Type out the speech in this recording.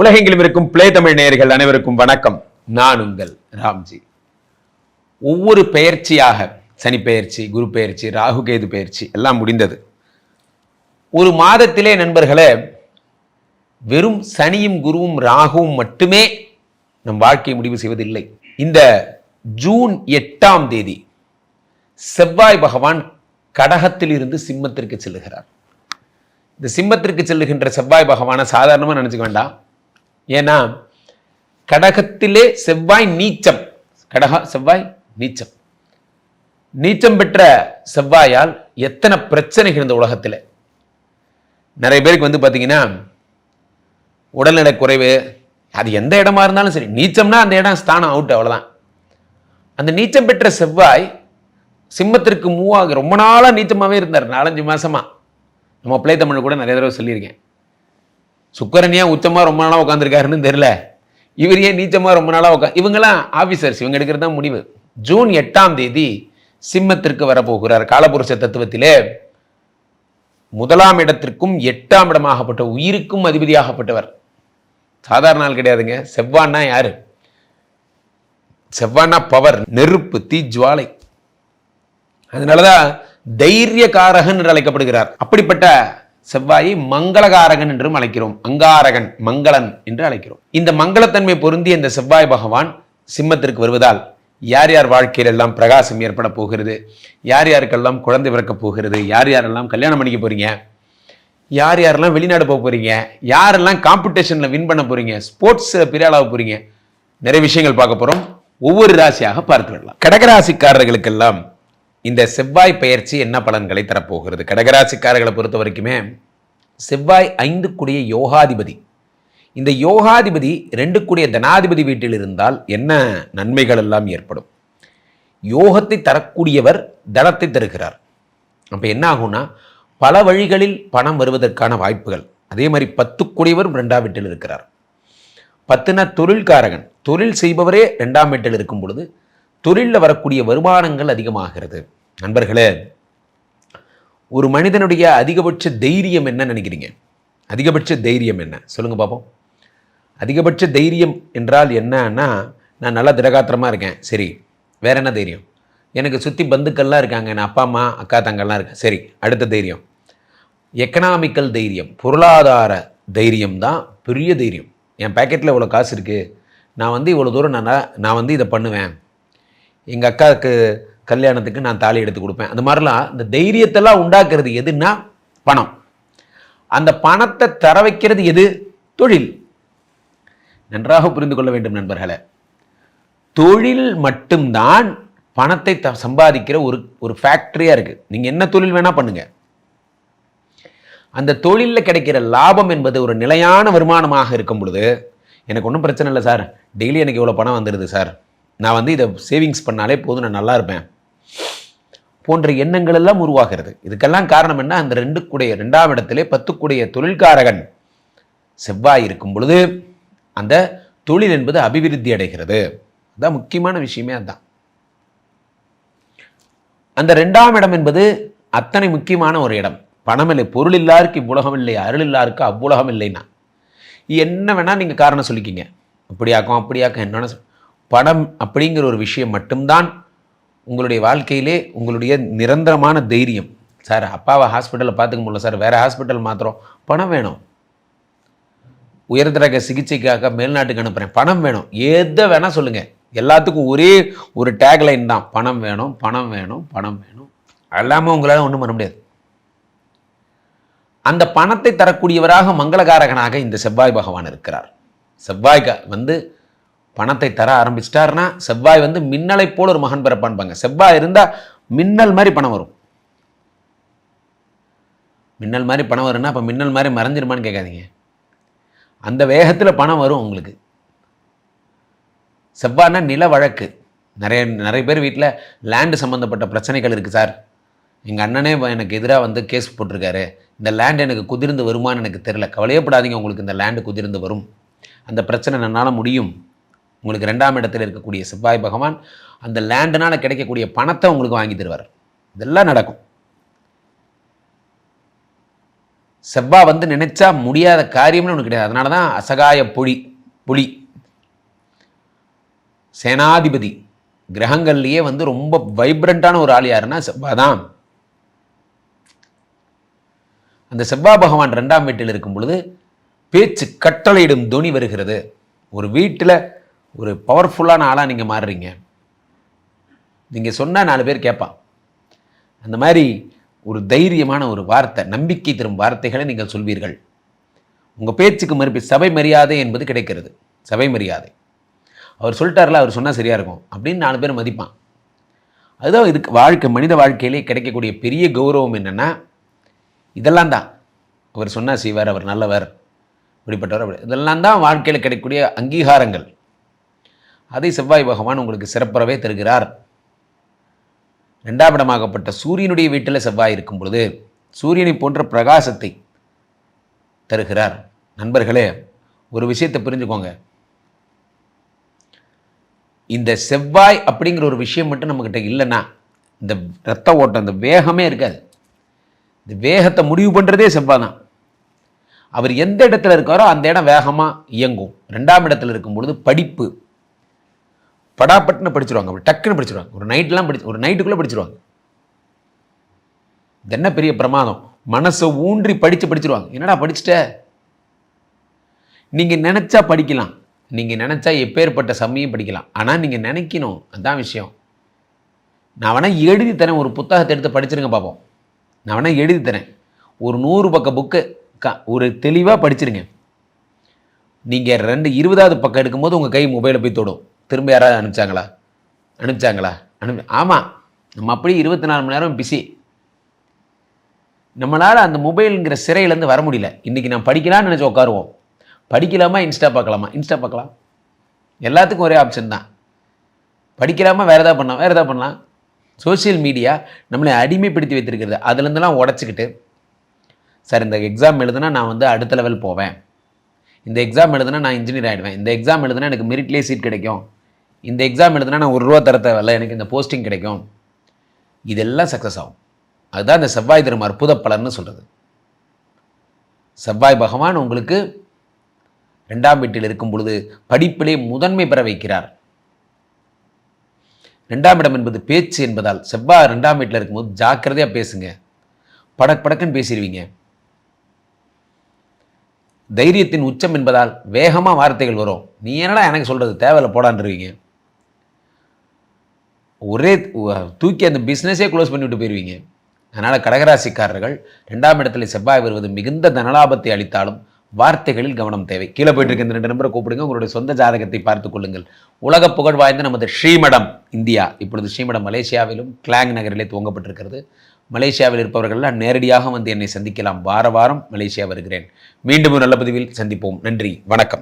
உலகெங்கிலும் இருக்கும் பிளே தமிழ் நேயர்கள் அனைவருக்கும் வணக்கம். நான் உங்கள் ராம்ஜி. ஒவ்வொரு பெயர்ச்சியாக சனி பெயர்ச்சி குரு பெயர்ச்சி ராகு கேது பெயர்ச்சி எல்லாம் முடிந்தது. ஒரு மாதத்திலே நண்பர்களே வெறும் சனியும் குருவும் ராகுவும் மட்டுமே நம் வாழ்க்கையை முடிவு செய்வதில்லை. இந்த ஜூன் எட்டாம் தேதி செவ்வாய் பகவான் கடகத்தில் இருந்து சிம்மத்திற்கு செல்லுகிறார். இந்த சிம்மத்திற்கு செல்லுகின்ற செவ்வாய் பகவானை சாதாரணமாக நினச்சிக்க வேண்டாம். ஏன்னா கடகத்திலே செவ்வாய் நீச்சம். கடக செவ்வாய் நீச்சம். நீச்சம் பெற்ற செவ்வாயால் எத்தனை பிரச்சனைகள் இந்த உலகத்தில்? நிறைய பேருக்கு வந்து பார்த்தீங்கன்னா உடல்நல குறைவு அது எந்த இடமா இருந்தாலும் சரி நீச்சம்னா அந்த இடம் ஸ்தானம் அவுட் அவ்வளோதான் அந்த நீச்சம் பெற்ற செவ்வாய் சிம்மத்திற்கு மூவாக ரொம்ப நாளாக நீச்சமாகவே இருந்தார். நாலஞ்சு மாசமா. நம்ம பிள்ளை தமிழ் கூட நிறைய தடவை சொல்லியிருக்கேன். சுக்கரன் ஏன் உச்சமாக ரொம்ப நாளாக உட்காந்துருக்காருன்னு தெரில இவர் ஏன் நீச்சமாக ரொம்ப நாளாக உட்கா இவங்கெல்லாம் ஆஃபீஸர்ஸ் இவங்க எடுக்கிறது தான் முடிவு. ஜூன் எட்டாம் தேதி சிம்மத்திற்கு வரப்போகிறார். காலபுருஷ தத்துவத்திலே முதலாம் இடத்திற்கும் எட்டாம் இடமாகப்பட்ட உயிருக்கும் அதிபதியாகப்பட்டவர். சாதாரண ஆள் கிடையாதுங்க. செவ்வான்னா யாரு? செவ்வானா பவர் நெருப்பு தீ ஜுவாலை. அதனாலதான் தைரியகாரகன் என்று அழைக்கப்படுகிறார். அப்படிப்பட்ட செவ்வாயை மங்களகாரகன் என்றும் அழைக்கிறோம். அங்காரகன் மங்களன் என்று அழைக்கிறோம். இந்த மங்களத்தன்மை பொருந்திய இந்த செவ்வாய் பகவான் சிம்மத்திற்கு வருவதால் யார் யார் வாழ்க்கையில் எல்லாம் பிரகாசம் ஏற்பட போகிறது? யார் யாருக்கெல்லாம் குழந்தை பிறக்க போகிறது? யார் யாரெல்லாம் கல்யாணம் பண்ணிக்க போறீங்க? யார் யாரெல்லாம் வெளிநாடு போக போறீங்க? யாரெல்லாம் காம்படிஷன்ல வின் பண்ண போறீங்க? ஸ்போர்ட்ஸ் பிரியாளாக போகிறீங்க போறீங்க? நிறைய விஷயங்கள் பார்க்க போறோம். ஒவ்வொரு ராசியாக பார்த்து விடலாம் கடகராசிக்காரர்களுக்கெல்லாம் இந்த செவ்வாய் பயிற்சி என்ன பலன்களை தரப்போகிறது? கடகராசிக்காரர்களை பொறுத்த வரைக்குமே செவ்வாய் ஐந்து கூடிய யோகாதிபதி. இந்த யோகாதிபதி ரெண்டு கூடிய தனாதிபதி வீட்டில் இருந்தால் என்ன நன்மைகள் எல்லாம் ஏற்படும்? யோகத்தை தரக்கூடியவர் தனத்தை தருகிறார். அப்போ என்ன ஆகும்னா பல வழிகளில் பணம் வருவதற்கான வாய்ப்புகள். அதே மாதிரி பத்து கூடியவரும் ரெண்டாம் வீட்டில் இருக்கிறார். பத்துனா தொழில்காரகன். தொழில் செய்பவரே ரெண்டாம் வீட்டில் இருக்கும் பொழுது தொழிலில் வரக்கூடிய வருமானங்கள் அதிகமாகிறது. நண்பர்களே ஒரு மனிதனுடைய அதிகபட்ச தைரியம் என்ன நினைக்கிறீங்க? அதிகபட்ச தைரியம் என்ன? சொல்லுங்கள் பார்ப்போம் அதிகபட்ச தைரியம் என்றால் என்னன்னா நான் நல்லா திரகாத்திரமாக இருக்கேன். சரி வேற என்ன தைரியம்? எனக்கு சுற்றி பந்துக்கள்லாம் இருக்காங்க. என் அப்பா அம்மா அக்கா தங்கள்லாம் இருக்கேன். சரி அடுத்த தைரியம். எக்கனாமிக்கல் தைரியம் பொருளாதார தைரியம் தான் பெரிய தைரியம். என் பேக்கெட்டில் இவ்வளோ காசு இருக்குது நான் வந்து இவ்வளோ தூரம் நான் நான் வந்து இதை பண்ணுவேன். எங்கள் அக்காவுக்கு கல்யாணத்துக்கு நான் தாலி எடுத்து கொடுப்பேன். அந்த மாதிரிலாம் இந்த தைரியத்தெல்லாம் உண்டாக்குறது எதுன்னா பணம். அந்த பணத்தை தர வைக்கிறது எது? தொழில். நன்றாக புரிந்து கொள்ள வேண்டும் நண்பர்களே. தொழில் மட்டும்தான் பணத்தை த சம்பாதிக்கிற ஒரு ஒரு ஃபேக்டரியாக இருக்குது நீங்கள் என்ன தொழில் வேணால் பண்ணுங்கள் அந்த தொழிலில் கிடைக்கிற லாபம் என்பது ஒரு நிலையான வருமானமாக இருக்கும் பொழுது எனக்கு ஒன்றும் பிரச்சனை இல்லை சார். டெய்லி எனக்கு இவ்வளோ பணம் வந்துடுது சார். நான் வந்து இதை சேவிங்ஸ் பண்ணாலே போதும் நான் நல்லா இருப்பேன். போன்ற எண்ணங்கள் எல்லாம் உருவாகிறது. இதுக்கெல்லாம் காரணம் என்ன? அந்த ரெண்டு கூடைய ரெண்டாம் இடத்திலே பத்துக்குடைய தொழில்காரகன் செவ்வாய் இருக்கும் பொழுது அந்த தொழில் என்பது அபிவிருத்தி அடைகிறது. அதான் முக்கியமான விஷயமே அதுதான் அந்த ரெண்டாம் இடம் என்பது அத்தனை முக்கியமான ஒரு இடம். பணம் இல்லை பொருள் இல்லாருக்கு இவ்வுலகம் இல்லை அருள் இல்லாருக்கு அவ்வுலகம் இல்லைன்னா. என்ன வேணால் நீங்கள் காரணம் சொல்லிக்கிங்க. இப்படியாக்கும் அப்படியாக்கும் என்னென்ன பணம் அப்படிங்கிற ஒரு விஷயம் மட்டும்தான் உங்களுடைய வாழ்க்கையிலே உங்களுடைய நிரந்தரமான தைரியம். சார் அப்பாவை ஹாஸ்பிட்டலில் பார்த்துக்க முடியல சார். வேறு ஹாஸ்பிட்டல் மாத்திரம் பணம் வேணும். உயர்தரக சிகிச்சைக்காக மேல்நாட்டுக்கு அனுப்புகிறேன் பணம் வேணும். எதை வேணால் சொல்லுங்கள் எல்லாத்துக்கும் ஒரே ஒரு டேக்லைன் தான். பணம் வேணும் பணம் வேணும் பணம் வேணும். எல்லாமே உங்களால் ஒன்றும் பண்ண முடியாது. அந்த பணத்தை தரக்கூடியவராக மங்களகாரகனாக இந்த செவ்வாய் பகவான் இருக்கிறார். செவ்வாய்க்கு வந்து பணத்தை தர ஆரம்பிச்சிட்டாருன்னா செவ்வாய் வந்து மின்னலை போல் ஒரு மகன் பிறப்பான்பாங்க. செவ்வாய் இருந்தால் மின்னல் மாதிரி பணம் வரும். மின்னல் மாதிரி பணம் வரும்னா அப்போ மின்னல் மாதிரி மறைஞ்சிருமான்னு கேட்காதீங்க. அந்த வேகத்தில் பணம் வரும் உங்களுக்கு. செவ்வாய்னா நில வழக்கு. நிறைய நிறைய பேர் வீட்டில் லேண்டு சம்மந்தப்பட்ட பிரச்சனைகள் இருக்குது சார். எங்கள் அண்ணனே எனக்கு எதிராக வந்து கேஸ் போட்டிருக்காரு. இந்த லேண்ட் எனக்கு குதிர்ந்து வருமான்னு எனக்கு தெரியல. கவலையப்படாதீங்க உங்களுக்கு இந்த லேண்டு குதிர்ந்து வரும். அந்த பிரச்சனை என்னால் முடியும். உங்களுக்கு ரெண்டாம் இடத்தில் இருக்கக்கூடிய செவ்வாய் பகவான் அந்த லேண்டுனால் கிடைக்கக்கூடிய பணத்தை உங்களுக்கு வாங்கி தருவார். இதெல்லாம் நடக்கும். செவ்வா வந்து நினைச்சா முடியாத காரியம்னு ஒன்று கிடையாது. அதனால தான் அசகாய புலி புலி. சேனாதிபதி. கிரகங்கள்லேயே வந்து ரொம்ப வைப்ரண்ட்டான ஒரு ஆள் யாருன்னா செவ்வா தான். அந்த செவ்வா பகவான் ரெண்டாம் வீட்டில் இருக்கும் பொழுது பேச்சு கட்டளையிடும் துணி வருகிறது. ஒரு வீட்டில் ஒரு பவர்ஃபுல்லான ஆளாக நீங்கள் மாறுறீங்க. நீங்கள் சொன்னால் நாலு பேர் கேட்பான். அந்த மாதிரி ஒரு தைரியமான ஒரு வார்த்தை நம்பிக்கை தரும் வார்த்தைகளை நீங்கள் சொல்வீர்கள். உங்கள் பேச்சுக்கு மறுப்பு சபை மரியாதை என்பது கிடைக்கிறது. சபை மரியாதை. அவர் சொல்லிட்டார்ல அவர் சொன்னால் சரியாக இருக்கும். அப்படின்னு நாலு பேர் மதிப்பான். அதுதான் இதுக்கு வாழ்க்கை மனித வாழ்க்கையிலே கிடைக்கக்கூடிய பெரிய கௌரவம் என்னென்னா இதெல்லாம் தான். அவர் சொன்னால் செய்வார் அவர் நல்லவர் இப்படிப்பட்டவர் அப்படி. இதெல்லாம் தான் வாழ்க்கையில் கிடைக்கக்கூடிய அங்கீகாரங்கள். அதை செவ்வாய் பகவான் உங்களுக்கு சிறப்புறவே தருகிறார். ரெண்டாம் இடமாகப்பட்ட சூரியனுடைய வீட்டில் செவ்வாய் இருக்கும் பொழுது சூரியனை போன்ற பிரகாசத்தை தருகிறார். நண்பர்களே ஒரு விஷயத்தை புரிஞ்சுக்கோங்க. இந்த செவ்வாய் அப்படிங்கிற ஒரு விஷயம் மட்டும் நம்மக்கிட்ட இல்லைன்னா இந்த ரத்த ஓட்டம் இந்த வேகமே இருக்காது. இந்த வேகத்தை முடிவு பண்ணுறதே செவ்வாய் தான். அவர் எந்த இடத்துல இருக்காரோ அந்த இடம் வேகமாக இயங்கும். ரெண்டாம் இடத்துல இருக்கும் பொழுது படிப்பு படாப்பட்டுன்னு படிச்சிருவாங்க. அப்படி டக்குன்னு படிச்சிருவாங்க. ஒரு நைட்லாம் படிச்சு ஒரு நைட்டுக்குள்ளே படிச்சிருவாங்க. இது என்ன பெரிய பிரமாதம்? மனசை ஊன்றி படித்து படிச்சிருவாங்க. என்னடா படிச்சுட்ட? நீங்கள் நினச்சா படிக்கலாம். நீங்கள் நினச்சா எப்பேற்பட்ட சமயம் படிக்கலாம். ஆனால் நீங்கள் நினைக்கணும். அதுதான் விஷயம். நான் வேணால் எழுதி தரேன். ஒரு புத்தகத்தை எடுத்து படிச்சிருங்க பார்ப்போம் நான் வேணால் எழுதி தரேன். ஒரு நூறு பக்க புக்கு க ஒரு தெளிவாக படிச்சிருங்க. நீங்கள் ரெண்டு இருபதாவது பக்கம் எடுக்கும்போது உங்கள் கை மொபைலை போய் தொடும். திரும்ப யாராவது அனுப்பிச்சாங்களா? அனுப்பிச்சாங்களா? அனுப்பி ஆமாம் நம்ம அப்படியே இருபத்தி நாலு மணி நேரம் பிஸி நம்மளால் அந்த மொபைலுங்கிற சிறையிலேருந்து வர முடியல. இன்றைக்கி நான் படிக்கலாம்னு நினச்சி உட்காருவோம். படிக்கலாமா இன்ஸ்டா பார்க்கலாமா? இன்ஸ்டா பார்க்கலாம். எல்லாத்துக்கும் ஒரே ஆப்ஷன் தான். படிக்கலாமா வேறு எதாவது பண்ணலாம் வேறு எதாவது பண்ணலாம். சோஷியல் மீடியா நம்மளை அடிமைப்படுத்தி வைத்திருக்கிறது. அதுலேருந்துலாம் உடச்சிக்கிட்டு சார் இந்த எக்ஸாம் எழுதுனா நான் வந்து அடுத்த லெவல் போவேன். இந்த எக்ஸாம் எழுதுனா நான் இன்ஜினியர் ஆகிடுவேன் இந்த எக்ஸாம் எழுதுனா எனக்கு மெரிட்லேயே சீட் கிடைக்கும். இந்த எக்ஸாம் எழுதுனா நான் ஒரு ரூபா தர தேவையில்ல எனக்கு இந்த போஸ்டிங் கிடைக்கும். இதெல்லாம் சக்ஸஸ் ஆகும். அதுதான் இந்த செவ்வாய் தரும் அற்புத பலன்னு சொல்கிறது செவ்வாய் பகவான் உங்களுக்கு ரெண்டாம் வீட்டில் இருக்கும் பொழுது படிப்பிலே முதன்மை பெற வைக்கிறார். ரெண்டாம் இடம் என்பது பேச்சு என்பதால் செவ்வாய் ரெண்டாம் வீட்டில் இருக்கும்போது ஜாக்கிரதையாக பேசுங்க. படக் படக்குன்னு பேசிடுவீங்க. தைரியத்தின் உச்சம் என்பதால் வேகமாக வார்த்தைகள் வரும். நீ என்னடா எனக்கு சொல்கிறது தேவையில்ல போடான்ருவீங்க ஒரே தூக்கி அந்த பிஸ்னஸே க்ளோஸ் பண்ணிவிட்டு போயிடுவீங்க அதனால் கடகராசிக்காரர்கள் ரெண்டாம் இடத்துல செவ்வாய் வருவது மிகுந்த தனலாபத்தை அளித்தாலும் வார்த்தைகளில் கவனம் தேவை. கீழே போயிட்டு இருக்க இந்த ரெண்டு நம்பரை கூப்பிடுங்க. உங்களுடைய சொந்த ஜாதகத்தை பார்த்துக் கொள்ளுங்கள். உலக புகழ் வாய்ந்த நமது ஸ்ரீமடம் இந்தியா. இப்பொழுது ஸ்ரீமடம் மலேசியாவிலும் கிளாங் நகரிலே துவங்கப்பட்டிருக்கிறது. மலேசியாவில் இருப்பவர்கள்லாம் நேரடியாக வந்து என்னை சந்திக்கலாம். வார வாரம் மலேசியா வருகிறேன். மீண்டும் ஒரு நல்ல பதிவில் சந்திப்போம். நன்றி. வணக்கம்.